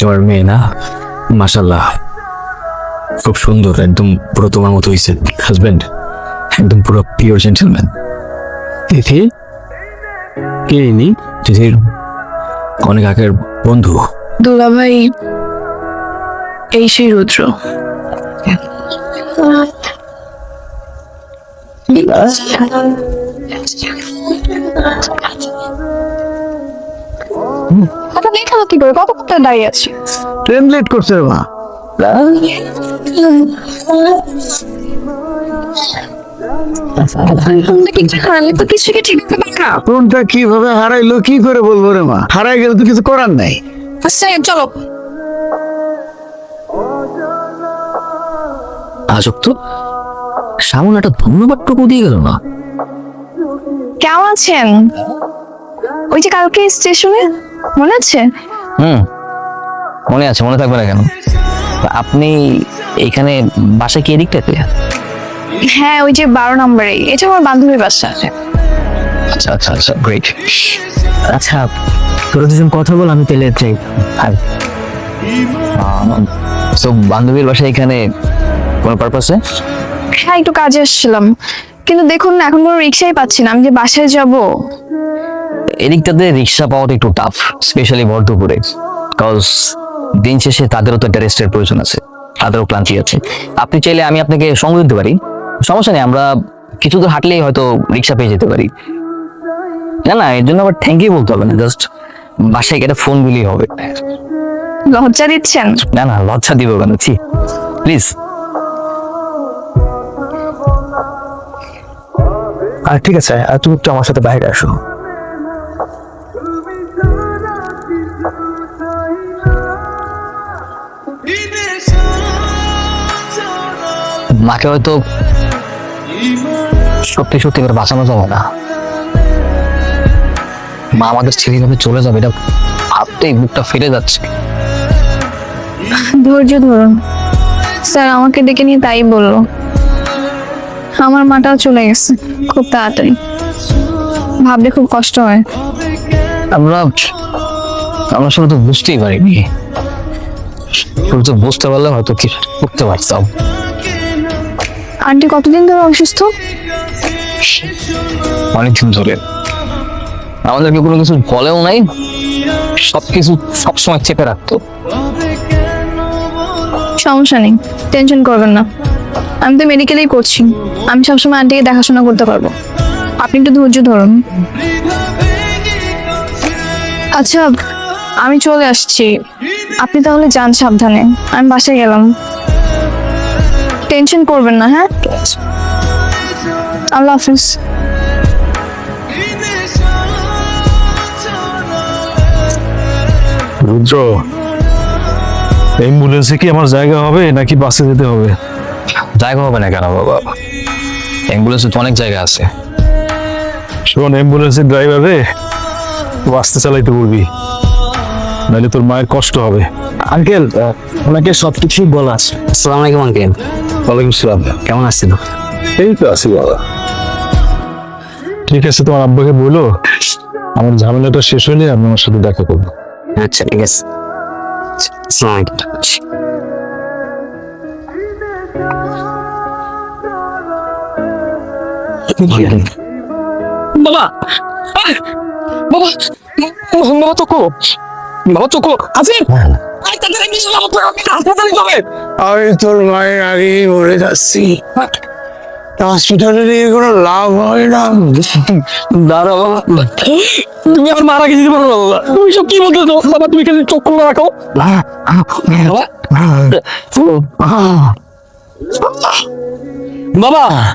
তোমার মেয়ে না? মাসাল্লাহ খুব সুন্দর একদম পুরো তোমার মতো হয়েছে হাজবেন্ড একদম পুরো পিওর জেন্টেলম্যান তিথি? কে ইনি? তিথির অনেক আগের বন্ধু। দুলাভাই এই সেই রুদ্র। লেখা কি করে? কতক্ষণ ধরে দাঁড়িয়ে আছি? ট্রেন লেট করছে রে মা। তো ঠিক কোনটা কীভাবে হারাইলো কি করে বলব রে মা? হারাই গেলে তো কিছু করার নাই। আচ্ছা চলো। আজব তো। সামনে একটা ধন্যবাদটুকু দিয়ে গেল না। কেমন আছেন? ওই যে কালকে স্টেশনে? মনে আছে? হুম। মনে আছে মনে থাকবে না কেন? আপনি এখানে বাসা কি এদিকটাতে হ্যাঁ ওই যে বারো নম্বরে। এটা আমার বান্ধবীর বাসা। আচ্ছা আচ্ছা আচ্ছা গ্রেট আচ্ছা তোরা দুজন কথা বল আমি তেলে চাই হাই তো বান্ধবীর বাসা এখানে কোনো পারপাসে হ্যাঁ একটু কাজে এসেছিলাম কিন্তু দেখুন না এখন কোনো রিক্সাই পাচ্ছি না। আমি যে বাসায় যাব এদিকটাতে রিক্সা পাওয়াটা একটু টাফ স্পেশালি ভর দুপুরে কজ দিন শেষে তাদেরও তো একটা রেস্টের প্রয়োজন আছে তাদেরও ক্লান্তি আছে। আপনি চাইলে আমি আপনাকে সঙ্গ দিতে পারি। সমস্যা নেই আমরা কিছু দূর হাঁটলেই হয়তো রিক্সা পেয়ে যেতে পারি। না না এর জন্য আবার থ্যাংক ইউ বলতে হবে না জাস্ট বাসায় গেলে ফোন দিলেই হবে। লজ্জা দিচ্ছেন? না না লজ্জা দিব কেন? ছি প্লিজ আর ঠিক আছে আর তুমি একটু আমার সাথে বাইরে আসো। মাকে হয়তো সত্যি সত্যি করে বাঁচানো যাবে না। মা আমাদের ছেড়ে চলে যাবে এটা ভাবতেই বুকটা ফেটে যাচ্ছে। ধৈর্য ধরুন স্যার আমাকে ডেকে নিয়ে তাই বলল। আমার মাটাও চলে গেছে খুব তাড়াতাড়ি। ভাবলে খুব কষ্ট হয়। আমরা আমরা শুধু তো বুঝতেই পারিনি। শুধু তো বুঝতে পারলে হয়তো কি করতে পারতাম। আন্টি কতদিন ধরে অসুস্থ? অনেক অনেকদিন ধরে। আমাদেরকে কোনো কিছু বলেও নাই। সব সবকিছু সবসময় চেপে রাখতো। সমস্যা নেই টেনশন করবেন না। আমি তো মেডিকেলেই করছি। আমি সবসময় আন্টিকে দেখাশোনা করতে পারব। আপনি একটু ধৈর্য ধরুন। আচ্ছা আমি চলে আসছি। আপনি তাহলে যান সাবধানে। আমি বাসায় গেলাম। টেনশন করবেন না হ্যাঁ? আল্লাহ হাফিজ। রুদ্র অ্যাম্বুলেন্সে কি আমার জায়গা হবে নাকি বাসে যেতে হবে? জায়গা হবে না কেন বাবা? অ্যাম্বুলেন্সে তো অনেক জায়গা আছে। শোন অ্যাম্বুলেন্সের ড্রাইভার আস্তে চালাইতে বলবি নাহলে তোর মায়ের কষ্ট হবে। আঙ্কেল ওনাকে সব কিছুই বলা আছে। আসসালামু আলাইকুম আঙ্কেল। ওয়ালাইকুম সালাম। কেমন আছেন? এই তো আছি বাবা ঠিক আছে তোমার আব্বাকে বলো। আমার ঝামেলাটা শেষ হলে আমি আমার সাথে দেখা করব। আচ্ছা ঠিক আছে। বাবা! বাবা! বাবা তো কো? বাবা তো কো? আছে আমি তোর মায়ের আগেই বলে যাচ্ছি। হসপিটালে নিয়ে কোনো লাভ হয় না। দাঁড়া তুমি আমার মারা গেছি বাবা। তুমি সব কি বলতে বাবা, তুমি এখানে চোখ খুলে রাখো। বাবা। বাবা। বাবা।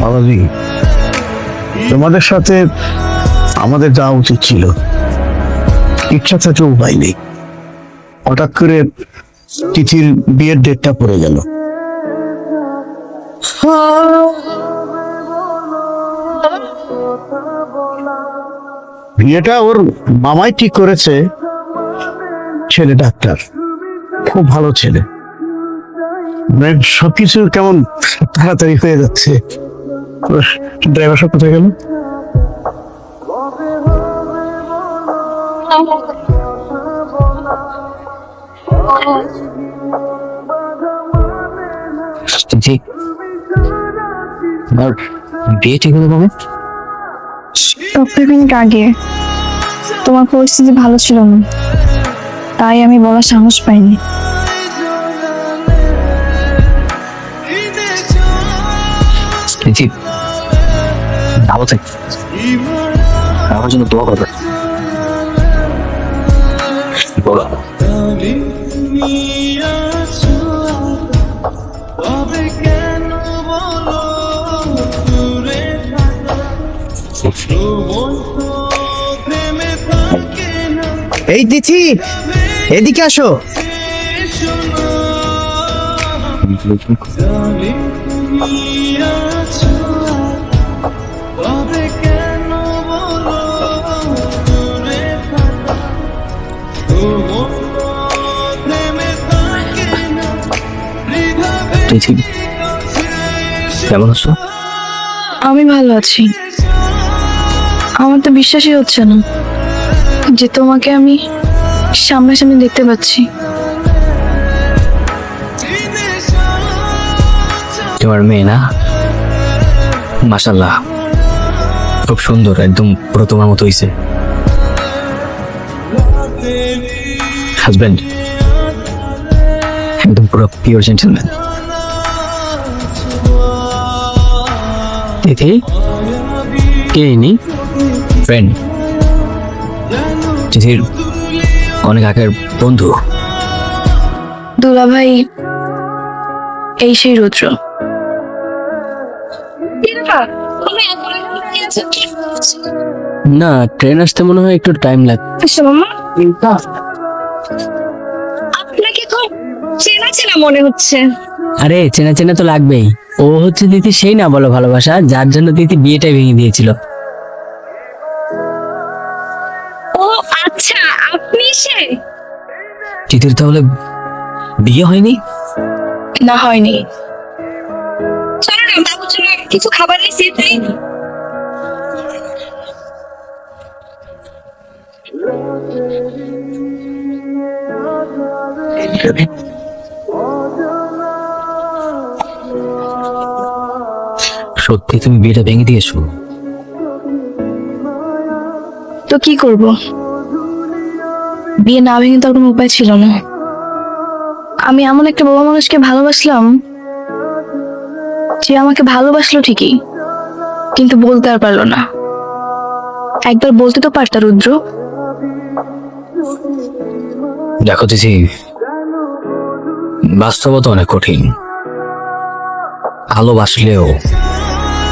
বাবাজি তোমাদের সাথে আমাদের যাওয়া উচিত ছিল। ইচ্ছা থাকে উপায় নেই। হঠাৎ করে তিথির বিয়ের ডেটটা পড়ে গেল। বিয়েটা ওর মামাই ঠিক করেছে ছেলে ডাক্তার। খুব ভালো ছেলে। মানে সবকিছু কেমন তাড়াতাড়ি হয়ে যাচ্ছে? ড্রাইভার সব কোথায় গেল? জি। আর বিয়ে ঠিক হলো কবে? সপ্তাহখানিক আগে। তোমার পরিস্থিতি ভালো ছিল না। তাই আমি বলার সাহস পাইনি। ভালো আমার জন্য দোয়া করবে বলো। এই তিথি এদিকে আসো। কেমন আছো? আমি ভালো আছি। আমার তো বিশ্বাসই হচ্ছে না। যে তোমাকে আমি সামনাসামনি দেখতে পাচ্ছি। তোমার মেয়ে না? মাসাল্লাহ খুব সুন্দর, একদম পুরো তোমার মতো হইছে। হাজবেন্ড একদম পুরো পিওর জেন্টেলম্যান তিথি? কে ইনি? ফ্রেন্ড তিথির অনেক আগের বন্ধু। দুলাভাই এই সেই রুদ্র। না ট্রেন আসতে মনে হয় একটু টাইম লাগবে আচ্ছা মামা। আপনাকে চেনা চেনা মনে হচ্ছে। আরে চেনা চেনা তো লাগবেই। ও হচ্ছে দিদি সেই না বলো ভালোবাসা যার জন্য দিদি বিয়েটা ভেঙে দিয়েছিল। আপনি সে তাহলে বিয়ে হয়নি? না হয়নি। চলো না বাবুর জন্য কিছু খাবার নিয়ে সেট নেই সত্যি তুমি বিয়েটা ভেঙে দিয়েছ। তো কি করব? বিয়ে না ভেঙে তো আর কোনো উপায় ছিল না। আমি এমন একটা বাবা মানুষকে ভালোবাসলাম যে আমাকে ভালোবাসলো ঠিকই, কিন্তু বলতে আর পারল না। একবার বলতে তো পারতা, রুদ্র। দেখো দিদি বাস্তবতা অনেক কঠিন। ভালোবাসলেও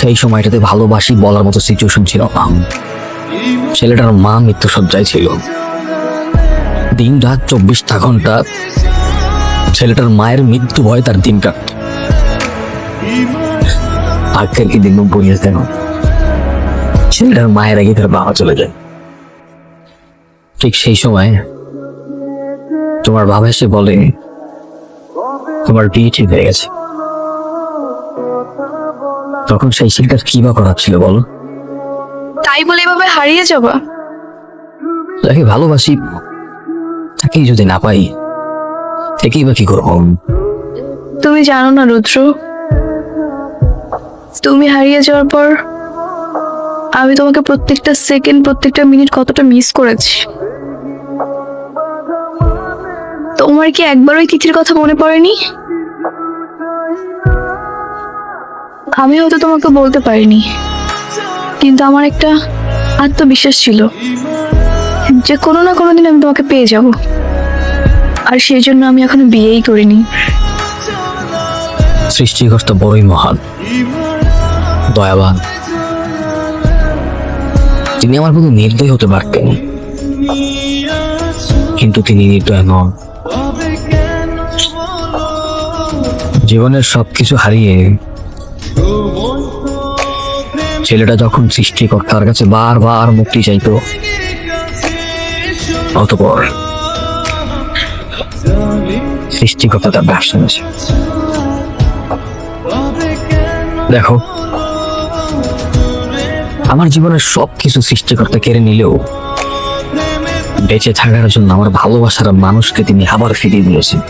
সেই সময়টাতে ভালোবাসি বলার মতো সিচুয়েশন ছিল না। ছেলেটার মা মৃত্যু সজ্জায় ছিল। দিন রাত চব্বিশটা ঘণ্টা ছেলেটার মায়ের মৃত্যু ভয় তার দিন কাটত আজকের কি দিন বলিয়ে দেন ছেলেটার মায়ের আগে তার বাবা চলে যায়। ঠিক সেই সময় তোমার বাবা এসে বলে তোমার বিয়ে ঠিক হয়ে গেছে। তখন সেই ছেলেটার কি বা করার ছিল বলো? তাই বলে এভাবে হারিয়ে যাবা? যাকে ভালোবাসি। তাকেই যদি না পাই থেকেই বা কি করব? তুমি জানো না, রুদ্র। তুমি হারিয়ে যাওয়ার পর আমি তোমাকে প্রত্যেকটা সেকেন্ড প্রত্যেকটা মিনিট কতটা মিস করেছি। তোমার কি একবার ওই তিথির কথা মনে পড়েনি? আমি হয়তো তোমাকে বলতে পারিনি, কিন্তু আমার একটা আত্মবিশ্বাস ছিল। যে কোনো না কোনো দিন আমি তোমাকে পেয়ে যাব। আর সেই জন্য আমি এখনও বিয়েই করিনি। সৃষ্টিকর্তা বড়ই মহান। দয়াবান। তিনি আমার প্রতি নির্দয় হতে পারতেন। কিন্তু তিনি নির্দয় নন। জীবনের সবকিছু হারিয়ে ছেলেটা যখন সৃষ্টিকর্তার কাছে বারবার মুক্তি চাইতো অতপর সৃষ্টিকর্তা তার ব্যবসা আছে দেখো, আমার জীবনের সব কিছু সৃষ্টিকর্তা কেড়ে নিলেও বেঁচে থাকার জন্য আমার ভালোবাসার মানুষকে তিনি আবার ফিরিয়ে দিয়েছেন।